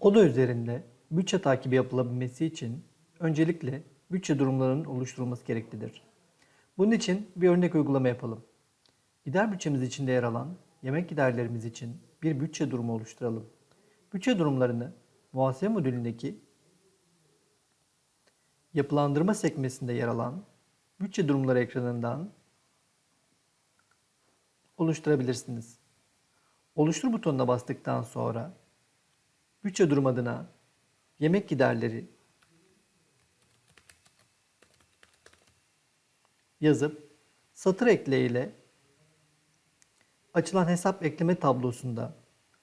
Oda üzerinde bütçe takibi yapılabilmesi için öncelikle bütçe durumlarının oluşturulması gereklidir. Bunun için bir örnek uygulama yapalım. Gider bütçemiz içinde yer alan yemek giderlerimiz için bir bütçe durumu oluşturalım. Bütçe durumlarını muhasebe modülündeki yapılandırma sekmesinde yer alan bütçe durumları ekranından oluşturabilirsiniz. Oluştur butonuna bastıktan sonra bütçe durum adına yemek giderleri yazıp satır ekle ile açılan hesap ekleme tablosunda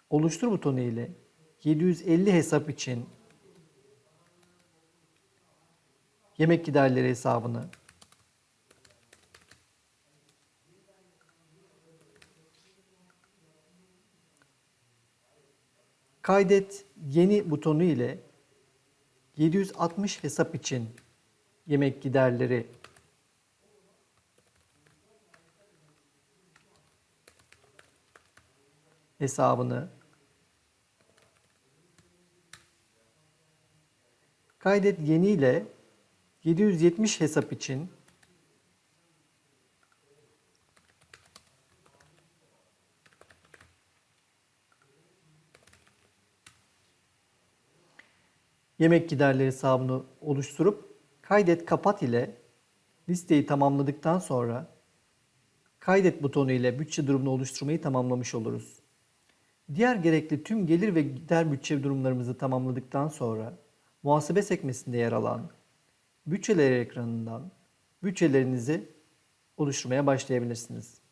oluştur butonu ile 750 hesap için yemek giderleri hesabını Kaydet yeni butonu ile 760 hesap için yemek giderleri. Hesabını. Kaydet yeni ile 770 hesap için yemek giderleri hesabını oluşturup kaydet kapat ile listeyi tamamladıktan sonra kaydet butonu ile bütçe durumunu oluşturmayı tamamlamış oluruz. Diğer gerekli tüm gelir ve gider bütçe durumlarımızı tamamladıktan sonra muhasebe sekmesinde yer alan bütçeler ekranından bütçelerinizi oluşturmaya başlayabilirsiniz.